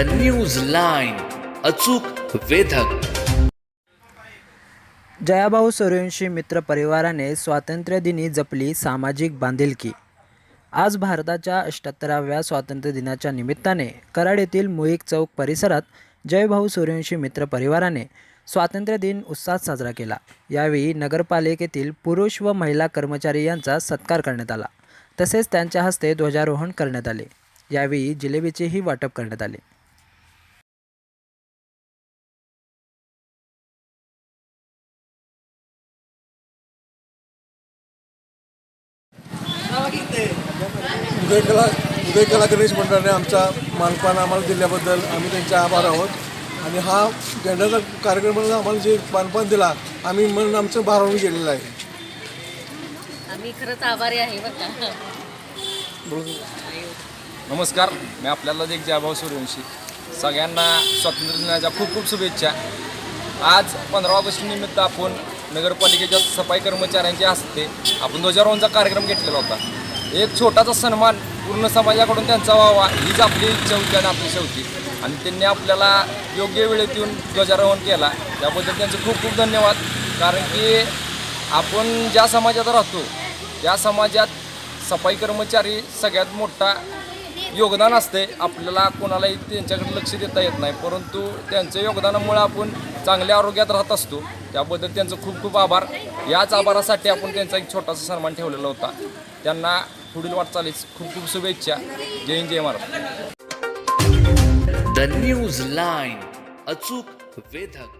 The news line अचूक वेधक. जयाभाऊ सूर्यवंशी मित्र परिवाराने स्वातंत्र्यदिनी जपली सामाजिक बांधिलकी. आज भारताच्या अष्ट्याहत्तराव्या स्वातंत्र्य दिनाच्या निमित्ताने कराड येथील मुळीक चौक परिसरात जयभाऊ सूर्यवंशी मित्र परिवाराने स्वातंत्र्य दिन उत्साहात साजरा केला. यावेळी नगरपालिकेतील पुरुष व महिला कर्मचारी यांचा सत्कार करण्यात आला. तसेच त्यांच्या हस्ते ध्वजारोहण करण्यात आले. यावेळी जिलेबीचेही वाटप करण्यात आले. उदयकला उदयकला गणेश मंडळाने आमचा मानपान आम्हाला दिल्याबद्दल आम्ही त्यांचे आभार आहोत. आणि हा झेंड्याचा कार्यक्रम म्हणून आम्हाला जे मानपान दिला आम्ही म्हणून आमचं भारावून गेलेलं आहे. आम्ही खरंच आभारी आहे का? नमस्कार मी आपल्याला एक जयभाव सूर्यवंशी. सगळ्यांना स्वातंत्र्य दिनाच्या खूप खूप शुभेच्छा. आज पंधरा ऑगस्ट निमित्त आपण नगरपालिकेच्या सफाई कर्मचाऱ्यांच्या हस्ते आपण ध्वजारोहणचा कार्यक्रम घेतलेला होता. एक छोटासा सन्मान पूर्ण समाजाकडून त्यांचा व्हावा हीच आपली इच्छा होती आणि आपली शेवटी. आणि त्यांनी आपल्याला योग्य वेळेत येऊन ध्वजारोहण केला. त्याबद्दल त्यांचे खूप खूप धन्यवाद. कारण की आपण ज्या समाजात राहतो त्या समाजात सफाई कर्मचारी सगळ्यात मोठा योगदान असते. आपल्याला कोणालाही त्यांच्याकडे लक्ष देता येत नाही. परंतु त्यांच्या योगदानामुळे आपण चांगल्या आरोग्यात राहत असतो. त्याबद्दल त्यांचं खूप खूप आभार. याच आभारासाठी आपण त्यांचा एक छोटासा सन्मान ठेवलेला होता. त्यांना पुढील वाटचालीस खूप खूप शुभेच्छा. जय हिंद जय महाराष्ट्र. द न्यूज लाईन अचूक वेधक.